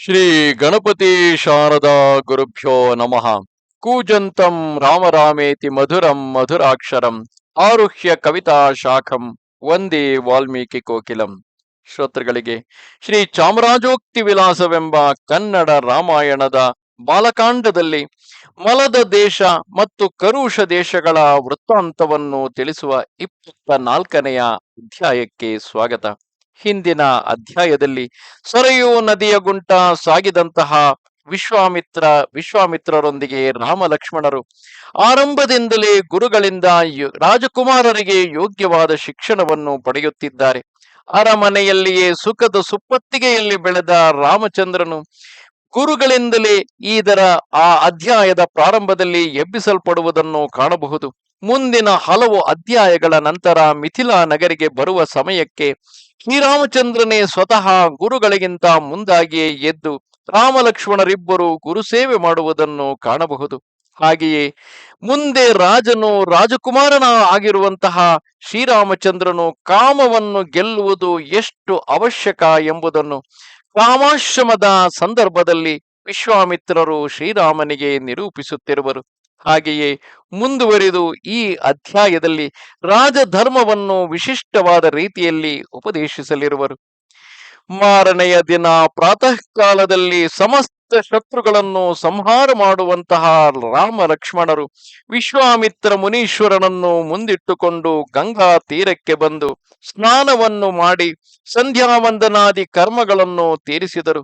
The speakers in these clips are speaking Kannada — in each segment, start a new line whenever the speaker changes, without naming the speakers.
ಶ್ರೀ ಗಣಪತಿ ಶಾರದಾ ಗುರುಭ್ಯೋ ನಮಃ. ಕೂಜಂತಂ ರಾಮರಾಮೇತಿ ಮಧುರಂ ಮಧುರಾಕ್ಷರಂ ಆರುಹ್ಯ ಕವಿತಾ ಶಾಖಂ ವಂದೇ ವಾಲ್ಮೀಕಿ ಕೋಕಿಲಂ. ಶ್ರೋತೃಗಳಿಗೆ ಶ್ರೀ ಚಾಮರಾಜೋಕ್ತಿ ವಿಲಾಸವೆಂಬ ಕನ್ನಡ ರಾಮಾಯಣದ ಬಾಲಕಾಂಡದಲ್ಲಿ ಮಲದ ದೇಶ ಮತ್ತು ಕರುಷ ದೇಶಗಳ ವೃತ್ತಾಂತವನ್ನು ತಿಳಿಸುವ ಇಪ್ಪತ್ತ ನಾಲ್ಕನೆಯ ಅಧ್ಯಾಯಕ್ಕೆ ಸ್ವಾಗತ. ಹಿಂದಿನ ಅಧ್ಯಾಯದಲ್ಲಿ ಸೊರೆಯೂ ನದಿಯ ಗುಂಟ ಸಾಗಿದಂತಹ ವಿಶ್ವಾಮಿತ್ರ, ವಿಶ್ವಾಮಿತ್ರರೊಂದಿಗೆ ರಾಮ ಲಕ್ಷ್ಮಣರು ಆರಂಭದಿಂದಲೇ ಗುರುಗಳಿಂದ ರಾಜಕುಮಾರರಿಗೆ ಯೋಗ್ಯವಾದ ಶಿಕ್ಷಣವನ್ನು ಪಡೆಯುತ್ತಿದ್ದಾರೆ. ಅರಮನೆಯಲ್ಲಿಯೇ ಸುಖದ ಸುಪ್ಪತ್ತಿಗೆಯಲ್ಲಿ ಬೆಳೆದ ರಾಮಚಂದ್ರನು ಗುರುಗಳಿಂದಲೇ ಇದರ ಆ ಅಧ್ಯಾಯದ ಪ್ರಾರಂಭದಲ್ಲಿ ಎಬ್ಬಿಸಲ್ಪಡುವುದನ್ನು ಕಾಣಬಹುದು. ಮುಂದಿನ ಹಲವು ಅಧ್ಯಾಯಗಳ ನಂತರ ಮಿಥಿಲಾ ನಗರಿಗೆ ಬರುವ ಸಮಯಕ್ಕೆ ಶ್ರೀರಾಮಚಂದ್ರನೇ ಸ್ವತಃ ಗುರುಗಳಿಗಿಂತ ಮುಂದಾಗಿಯೇ ಎದ್ದು ರಾಮಲಕ್ಷ್ಮಣರಿಬ್ಬರು ಗುರುಸೇವೆ ಮಾಡುವುದನ್ನು ಕಾಣಬಹುದು. ಹಾಗೆಯೇ ಮುಂದೆ ರಾಜನು ರಾಜಕುಮಾರನ ಆಗಿರುವಂತಹ ಶ್ರೀರಾಮಚಂದ್ರನು ಕಾಮವನ್ನು ಗೆಲ್ಲುವುದು ಎಷ್ಟು ಅವಶ್ಯಕ ಎಂಬುದನ್ನು ಕಾಮಾಶ್ರಮದ ಸಂದರ್ಭದಲ್ಲಿ ವಿಶ್ವಾಮಿತ್ರರು ಶ್ರೀರಾಮನಿಗೆ ನಿರೂಪಿಸುತ್ತಿರುವರು. ಹಾಗೆಯೇ ಮುಂದುವರಿದು ಈ ಅಧ್ಯಾಯದಲ್ಲಿ ರಾಜಧರ್ಮವನ್ನು ವಿಶಿಷ್ಟವಾದ ರೀತಿಯಲ್ಲಿ ಉಪದೇಶಿಸಲಿರುವರು. ಮಾರನೆಯ ದಿನ ಪ್ರಾತಃ ಕಾಲದಲ್ಲಿ ಸಮಸ್ತ ಶತ್ರುಗಳನ್ನು ಸಂಹಾರ ಮಾಡುವಂತಹ ರಾಮ ಲಕ್ಷ್ಮಣರು ವಿಶ್ವಾಮಿತ್ರ ಮುನೀಶ್ವರನನ್ನು ಮುಂದಿಟ್ಟುಕೊಂಡು ಗಂಗಾ ತೀರಕ್ಕೆ ಬಂದು ಸ್ನಾನವನ್ನು ಮಾಡಿ ಸಂಧ್ಯಾವಂದನಾದಿ ಕರ್ಮಗಳನ್ನು ತೀರಿಸಿದರು.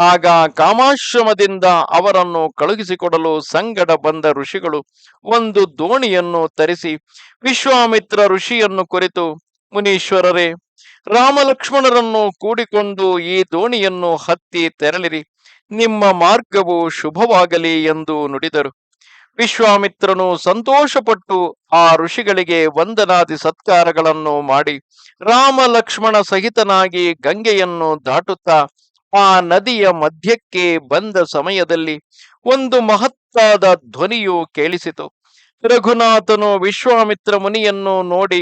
ಆಗ ಕಾಮಾಶ್ರಮದಿಂದ ಅವರನ್ನು ಕಳುಹಿಸಿಕೊಡಲು ಸಂಗಡ ಬಂದ ಋಷಿಗಳು ಒಂದು ದೋಣಿಯನ್ನು ತರಿಸಿ ವಿಶ್ವಾಮಿತ್ರ ಋಷಿಯನ್ನು ಕುರಿತು, ಮುನೀಶ್ವರರೇ ರಾಮಲಕ್ಷ್ಮಣರನ್ನು ಕೂಡಿಕೊಂಡು ಈ ದೋಣಿಯನ್ನು ಹತ್ತಿ ತೆರಳಿರಿ. ನಿಮ್ಮ ಮಾರ್ಗವು ಶುಭವಾಗಲಿ ಎಂದು ನುಡಿದರು. ವಿಶ್ವಾಮಿತ್ರನು ಸಂತೋಷಪಟ್ಟು ಆ ಋಷಿಗಳಿಗೆ ವಂದನಾದಿ ಸತ್ಕಾರಗಳನ್ನು ಮಾಡಿ ರಾಮ ಲಕ್ಷ್ಮಣ ಸಹಿತನಾಗಿ ಗಂಗೆಯನ್ನು ದಾಟುತ್ತಾ ಆ ನದಿಯ ಮಧ್ಯಕ್ಕೆ ಬಂದ ಸಮಯದಲ್ಲಿ ಒಂದು ಮಹತ್ತಾದ ಧ್ವನಿಯು ಕೇಳಿಸಿತು. ರಘುನಾಥನು ವಿಶ್ವಾಮಿತ್ರ ಮುನಿಯನ್ನು ನೋಡಿ,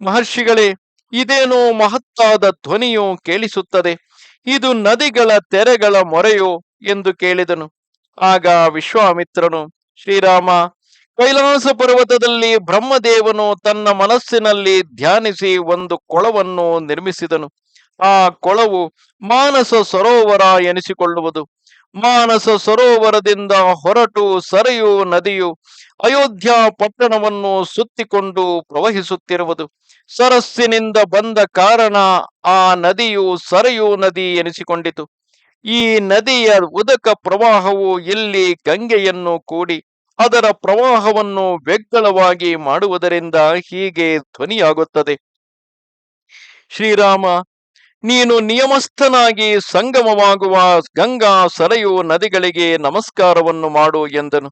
ಮಹರ್ಷಿಗಳೇ, ಇದೇನೋ ಮಹತ್ತಾದ ಧ್ವನಿಯು ಕೇಳಿಸುತ್ತದೆ. ಇದು ನದಿಗಳ ತೆರೆಗಳ ಮೊರೆಯು ಎಂದು ಕೇಳಿದನು. ಆಗ ವಿಶ್ವಾಮಿತ್ರನು, ಶ್ರೀರಾಮ, ಕೈಲಾಸ ಪರ್ವತದಲ್ಲಿ ಬ್ರಹ್ಮದೇವನು ತನ್ನ ಮನಸ್ಸಿನಲ್ಲಿ ಧ್ಯಾನಿಸಿ ಒಂದು ಕೊಳವನ್ನು ನಿರ್ಮಿಸಿದನು. ಆ ಕೊಳವು ಮಾನಸ ಸರೋವರ ಎನಿಸಿಕೊಳ್ಳುವುದು. ಮಾನಸ ಸರೋವರದಿಂದ ಹೊರಟು ಸರೆಯು ನದಿಯು ಅಯೋಧ್ಯ ಪಟ್ಟಣವನ್ನು ಸುತ್ತಿಕೊಂಡು ಪ್ರವಹಿಸುತ್ತಿರುವುದು. ಸರಸ್ಸಿನಿಂದ ಬಂದ ಕಾರಣ ಆ ನದಿಯು ಸರೆಯು ನದಿ ಎನಿಸಿಕೊಂಡಿತು. ಈ ನದಿಯ ಉದಕ ಪ್ರವಾಹವು ಇಲ್ಲಿ ಗಂಗೆಯನ್ನು ಕೂಡಿ ಅದರ ಪ್ರವಾಹವನ್ನು ವ್ಯಗ್ಗಳವಾಗಿ ಮಾಡುವುದರಿಂದ ಹೀಗೆ ಧ್ವನಿಯಾಗುತ್ತದೆ. ಶ್ರೀರಾಮ ನೀನು ನಿಯಮಸ್ಥನಾಗಿ ಸಂಗಮವಾಗುವ ಗಂಗಾ ಸರಯು ನದಿಗಳಿಗೆ ನಮಸ್ಕಾರವನ್ನು ಮಾಡು ಎಂದನು.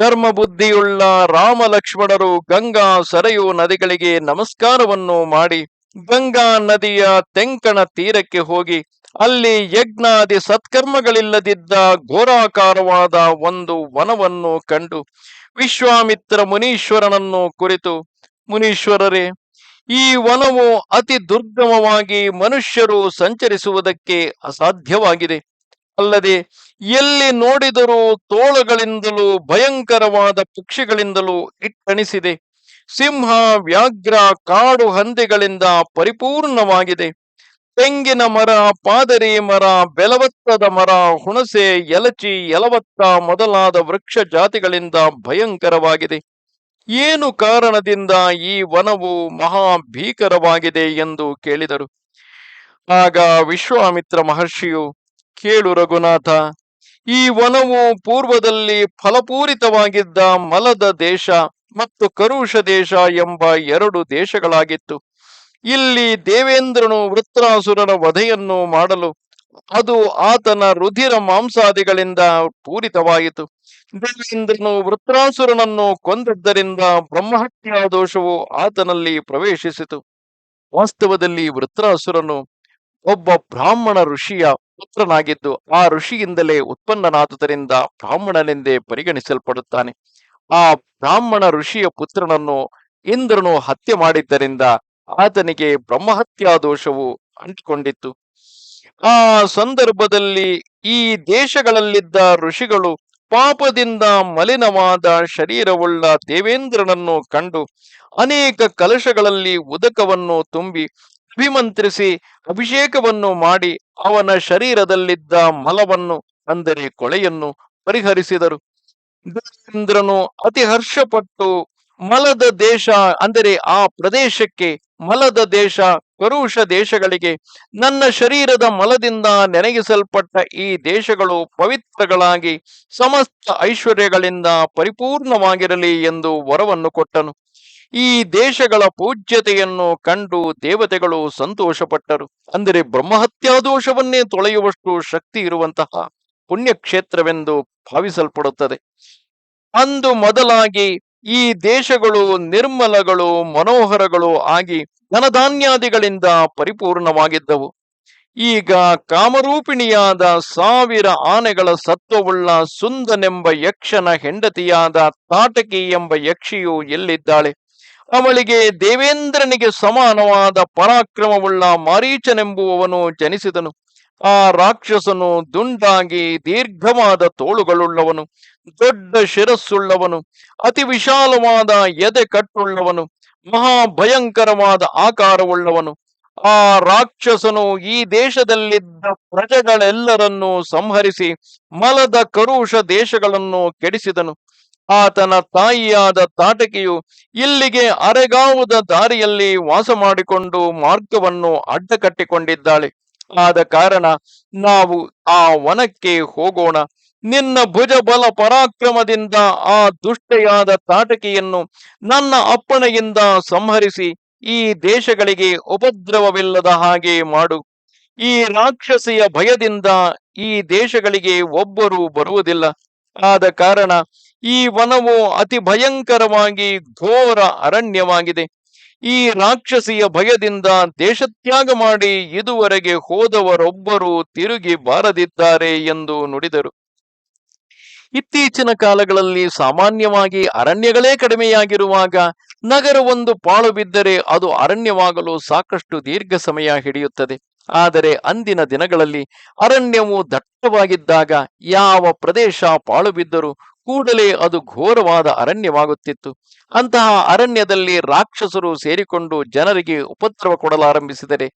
ಧರ್ಮ ಬುದ್ಧಿಯುಳ್ಳ ರಾಮ ಲಕ್ಷ್ಮಣರು ಗಂಗಾ ಸರಯು ನದಿಗಳಿಗೆ ನಮಸ್ಕಾರವನ್ನು ಮಾಡಿ ಗಂಗಾ ನದಿಯ ತೆಂಕಣ ತೀರಕ್ಕೆ ಹೋಗಿ ಅಲ್ಲಿ ಯಜ್ಞಾದಿ ಸತ್ಕರ್ಮಗಳಿಲ್ಲದಿದ್ದ ಘೋರಾಕಾರವಾದ ಒಂದು ವನವನ್ನು ಕಂಡು ವಿಶ್ವಾಮಿತ್ರ ಮುನೀಶ್ವರನನ್ನು ಕುರಿತು, ಮುನೀಶ್ವರರೇ ಈ ವನವು ಅತಿ ದುರ್ಗಮವಾಗಿ ಮನುಷ್ಯರು ಸಂಚರಿಸುವುದಕ್ಕೆ ಅಸಾಧ್ಯವಾಗಿದೆ. ಅಲ್ಲದೆ ಎಲ್ಲಿ ನೋಡಿದರೂ ತೋಳಗಳಿಂದಲೂ ಭಯಂಕರವಾದ ಪಕ್ಷಿಗಳಿಂದಲೂ ಇಟ್ಟಣಿಸಿದೆ. ಸಿಂಹ, ವ್ಯಾಘ್ರ, ಕಾಡು ಹಂದಿಗಳಿಂದ ಪರಿಪೂರ್ಣವಾಗಿದೆ. ತೆಂಗಿನ ಮರ, ಪಾದರಿ ಮರ, ಬೆಲವತ್ತದ ಮರ, ಹುಣಸೆ, ಎಲಚಿ, ಎಲವತ್ತ ಮೊದಲಾದ ವೃಕ್ಷ ಜಾತಿಗಳಿಂದ ಭಯಂಕರವಾಗಿದೆ. ಏನು ಕಾರಣದಿಂದ ಈ ವನವು ಮಹಾ ಭೀಕರವಾಗಿದೆ ಎಂದು ಕೇಳಿದರು. ಆಗ ವಿಶ್ವಾಮಿತ್ರ ಮಹರ್ಷಿಯು, ಕೇಳು ರಘುನಾಥ, ಈ ವನವು ಪೂರ್ವದಲ್ಲಿ ಫಲಪೂರಿತವಾಗಿದ್ದ ಮಲದ ದೇಶ ಮತ್ತು ಕರುಷ ದೇಶ ಎಂಬ ಎರಡು ದೇಶಗಳಾಗಿತ್ತು. ಇಲ್ಲಿ ದೇವೇಂದ್ರನು ವೃತ್ರಾಸುರನ ವಧೆಯನ್ನು ಮಾಡಲು ಅದು ಆತನ ರುಧಿರ ಮಾಂಸಾದಿಗಳಿಂದ ಪೂರಿತವಾಯಿತು. ಇಂದ್ರನು ವೃತ್ರಾಸುರನನ್ನು ಕೊಂದದ್ದರಿಂದ ಬ್ರಹ್ಮಹತ್ಯಾ ದೋಷವು ಆತನಲ್ಲಿ ಪ್ರವೇಶಿಸಿತು. ವಾಸ್ತವದಲ್ಲಿ ವೃತ್ರಾಸುರನು ಒಬ್ಬ ಬ್ರಾಹ್ಮಣ ಋಷಿಯ ಪುತ್ರನಾಗಿದ್ದು, ಆ ಋಷಿಯಿಂದಲೇ ಉತ್ಪನ್ನನಾದುದರಿಂದ ಬ್ರಾಹ್ಮಣನೆಂದೇ ಪರಿಗಣಿಸಲ್ಪಡುತ್ತಾನೆ. ಆ ಬ್ರಾಹ್ಮಣ ಋಷಿಯ ಪುತ್ರನನ್ನು ಇಂದ್ರನು ಹತ್ಯೆ ಮಾಡಿದ್ದರಿಂದ ಆತನಿಗೆ ಬ್ರಹ್ಮಹತ್ಯಾ ದೋಷವು ಅಂಟಿಕೊಂಡಿತ್ತು. ಆ ಸಂದರ್ಭದಲ್ಲಿ ಈ ದೇಶಗಳಲ್ಲಿದ್ದ ಋಷಿಗಳು ಪಾಪದಿಂದ ಮಲಿನವಾದ ಶರೀರವುಳ್ಳ ದೇವೇಂದ್ರನನ್ನು ಕಂಡು ಅನೇಕ ಕಲಶಗಳಲ್ಲಿ ಉದಕವನ್ನು ತುಂಬಿ ಅಭಿಮಂತ್ರಿಸಿ ಅಭಿಷೇಕವನ್ನು ಮಾಡಿ ಅವನ ಶರೀರದಲ್ಲಿದ್ದ ಮಲವನ್ನು, ಅಂದರೆ ಕೊಳೆಯನ್ನು, ಪರಿಹರಿಸಿದರು. ದೇವೇಂದ್ರನು ಅತಿ ಹರ್ಷಪಟ್ಟು ಮಲದ ದೇಶ, ಅಂದರೆ ಆ ಪ್ರದೇಶಕ್ಕೆ ಮಲದ ದೇಶ ಕರುಷ ದೇಶಗಳಿಗೆ ನನ್ನ ಶರೀರದ ಮಲದಿಂದ ನೆನಗಿಸಲ್ಪಟ್ಟ ಈ ದೇಶಗಳು ಪವಿತ್ರಗಳಾಗಿ ಸಮಸ್ತ ಐಶ್ವರ್ಯಗಳಿಂದ ಪರಿಪೂರ್ಣವಾಗಿರಲಿ ಎಂದು ವರವನ್ನು ಕೊಟ್ಟನು. ಈ ದೇಶಗಳ ಪೂಜ್ಯತೆಯನ್ನು ಕಂಡು ದೇವತೆಗಳು ಸಂತೋಷಪಟ್ಟರು. ಅಂದರೆ ಬ್ರಹ್ಮಹತ್ಯಾದೋಷವನ್ನೇ ತೊಳೆಯುವಷ್ಟು ಶಕ್ತಿ ಇರುವಂತಹ ಪುಣ್ಯಕ್ಷೇತ್ರವೆಂದು ಭಾವಿಸಲ್ಪಡುತ್ತದೆ. ಅಂದು ಮೊದಲಾಗಿ ಈ ದೇಶಗಳು ನಿರ್ಮಲಗಳು, ಮನೋಹರಗಳು ಆಗಿ ಧನಧಾನ್ಯಾದಿಗಳಿಂದ ಪರಿಪೂರ್ಣವಾಗಿದ್ದವು. ಈಗ ಕಾಮರೂಪಿಣಿಯಾದ ಸಾವಿರ ಆನೆಗಳ ಸತ್ವವುಳ್ಳ ಸುಂದನೆಂಬ ಯಕ್ಷನ ಹೆಂಡತಿಯಾದ ತಾಟಕಿ ಎಂಬ ಯಕ್ಷಿಯು ಎಲ್ಲಿದ್ದಾಳೆ? ಅವಳಿಗೆ ದೇವೇಂದ್ರನಿಗೆ ಸಮಾನವಾದ ಪರಾಕ್ರಮವುಳ್ಳ ಮಾರೀಚನೆಂಬುವವನು ಜನಿಸಿದನು. ಆ ರಾಕ್ಷಸನು ದುಂಡಾಗಿ ದೀರ್ಘವಾದ ತೋಳುಗಳುಳ್ಳವನು, ದೊಡ್ಡ ಶಿರಸ್ಸುಳ್ಳವನು, ಅತಿ ವಿಶಾಲವಾದ ಎದೆ ಕಟ್ಟುಳ್ಳವನು, ಮಹಾಭಯಂಕರವಾದ ಆಕಾರವುಳ್ಳವನು. ಆ ರಾಕ್ಷಸನು ಈ ದೇಶದಲ್ಲಿದ್ದ ಪ್ರಜೆಗಳೆಲ್ಲರನ್ನೂ ಸಂಹರಿಸಿ ಮಲದ ಕರುಷ ದೇಶಗಳನ್ನು ಕೆಡಿಸಿದನು. ಆತನ ತಾಯಿಯಾದ ತಾಟಕಿಯು ಇಲ್ಲಿಗೆ ಅರೆಗಾವುದ ದಾರಿಯಲ್ಲಿ ವಾಸ ಮಾಡಿಕೊಂಡು ಮಾರ್ಗವನ್ನು ಅಡ್ಡಕಟ್ಟಿಕೊಂಡಿದ್ದಾಳೆ. ಆದ ಕಾರಣ ನಾವು ಆ ವನಕ್ಕೆ ಹೋಗೋಣ. ನಿನ್ನ ಭುಜ ಬಲ ಪರಾಕ್ರಮದಿಂದ ಆ ದುಷ್ಟೆಯಾದ ತಾಟಕಿಯನ್ನು ನನ್ನ ಅಪ್ಪಣೆಯಿಂದ ಸಂಹರಿಸಿ, ಈ ದೇಶಗಳಿಗೆ ಉಪದ್ರವವಿಲ್ಲದ ಹಾಗೆ ಮಾಡು. ಈ ರಾಕ್ಷಸಿಯ ಭಯದಿಂದ ಈ ದೇಶಗಳಿಗೆ ಒಬ್ಬರು ಬರುವುದಿಲ್ಲ. ಆದ ಕಾರಣ ಈ ವನವು ಅತಿ ಭಯಂಕರವಾಗಿ ಘೋರ ಅರಣ್ಯವಾಗಿದೆ. ಈ ರಾಕ್ಷಸಿಯ ಭಯದಿಂದ ದೇಶತ್ಯಾಗ ಮಾಡಿ ಇದುವರೆಗೆ ಹೋದವರೊಬ್ಬರು ತಿರುಗಿ ಬಾರದಿದ್ದಾರೆ ಎಂದು ನುಡಿದರು. ಇತ್ತೀಚಿನ ಕಾಲಗಳಲ್ಲಿ ಸಾಮಾನ್ಯವಾಗಿ ಅರಣ್ಯಗಳೇ ಕಡಿಮೆಯಾಗಿರುವಾಗ ನಗರವೊಂದು ಪಾಳು ಬಿದ್ದರೆ ಅದು ಅರಣ್ಯವಾಗಲು ಸಾಕಷ್ಟು ದೀರ್ಘ ಸಮಯ ಹಿಡಿಯುತ್ತದೆ. ಆದರೆ ಅಂದಿನ ದಿನಗಳಲ್ಲಿ ಅರಣ್ಯವು ದಟ್ಟವಾಗಿದ್ದಾಗ ಯಾವ ಪ್ರದೇಶ ಪಾಳು ಬಿದ್ದರೂ ಕೂಡಲೇ ಅದು ಘೋರವಾದ ಅರಣ್ಯವಾಗುತ್ತಿತ್ತು. ಅಂತಹ ಅರಣ್ಯದಲ್ಲಿ ರಾಕ್ಷಸರು ಸೇರಿಕೊಂಡು ಜನರಿಗೆ ಉಪದ್ರವ ಕೊಡಲಾರಂಭಿಸಿದರೆ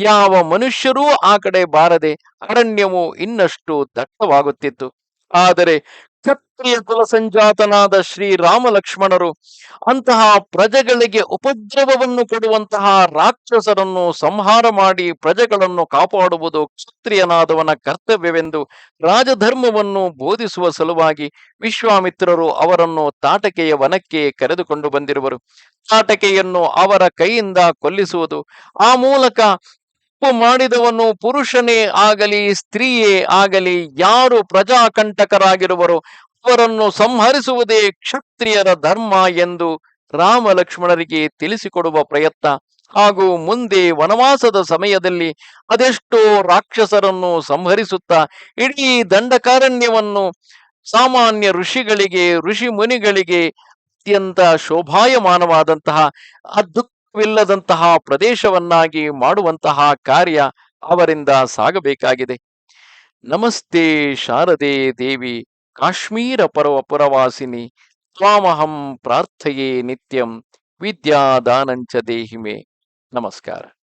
ಯಾವ ಮನುಷ್ಯರೂ ಆ ಕಡೆ ಬಾರದೆ ಅರಣ್ಯವು ಇನ್ನಷ್ಟು ದಟ್ಟವಾಗುತ್ತಿತ್ತು. ಆದರೆ ಕ್ಷತ್ರಿಯ ಕುಲ ಸಂಜಾತನಾದ ಶ್ರೀರಾಮ ಲಕ್ಷ್ಮಣರು ಅಂತಹ ಪ್ರಜೆಗಳಿಗೆ ಉಪದ್ರವವನ್ನು ಕೊಡುವಂತಹ ರಾಕ್ಷಸರನ್ನು ಸಂಹಾರ ಮಾಡಿ ಪ್ರಜೆಗಳನ್ನು ಕಾಪಾಡುವುದು ಕ್ಷತ್ರಿಯನಾದವನ ಕರ್ತವ್ಯವೆಂದು ರಾಜಧರ್ಮವನ್ನು ಬೋಧಿಸುವ ಸಲುವಾಗಿ ವಿಶ್ವಾಮಿತ್ರರು ಅವರನ್ನು ತಾಟಕೆಯ ವನಕ್ಕೆ ಕರೆದುಕೊಂಡು ಬಂದಿರುವರು. ತಾಟಕೆಯನ್ನು ಅವರ ಕೈಯಿಂದ ಕೊಲ್ಲಿಸುವುದು ಆ ಮೂಲಕ ತಪ್ಪು ಮಾಡಿದವನು ಪುರುಷನೇ ಆಗಲಿ, ಸ್ತ್ರೀಯೇ ಆಗಲಿ, ಯಾರು ಪ್ರಜಾಕಂಟಕರಾಗಿರುವರು ಅವರನ್ನು ಸಂಹರಿಸುವುದೇ ಕ್ಷತ್ರಿಯರ ಧರ್ಮ ಎಂದು ರಾಮ ಲಕ್ಷ್ಮಣರಿಗೆ ತಿಳಿಸಿಕೊಡುವ ಪ್ರಯತ್ನ. ಹಾಗೂ ಮುಂದೆ ವನವಾಸದ ಸಮಯದಲ್ಲಿ ಅದೆಷ್ಟೋ ರಾಕ್ಷಸರನ್ನು ಸಂಹರಿಸುತ್ತಾ ಇಡೀ ದಂಡಕಾರಣ್ಯವನ್ನು ಸಾಮಾನ್ಯ ಋಷಿಗಳಿಗೆ, ಋಷಿ ಮುನಿಗಳಿಗೆ ಅತ್ಯಂತ ಶೋಭಾಯಮಾನವಾದಂತಹ ದುಃಖವಿಲ್ಲದಂತಹ ಪ್ರದೇಶವನ್ನಾಗಿ ಮಾಡುವಂತಹ ಕಾರ್ಯ ಅವರಿಂದ ಸಾಗಬೇಕಾಗಿದೆ. ನಮಸ್ತೆ ಶಾರದೆ ದೇವಿ, ಕಾಶ್ಮೀರ ಪರ್ವ ಪುರವಾಸಿನಿ, ತ್ವಾಮಹಂ ಪ್ರಾರ್ಥೆಯೇ ನಿತ್ಯಂ, ವಿದ್ಯಾದಾನಂಚ ದೇಹಿಮೆ. ನಮಸ್ಕಾರ.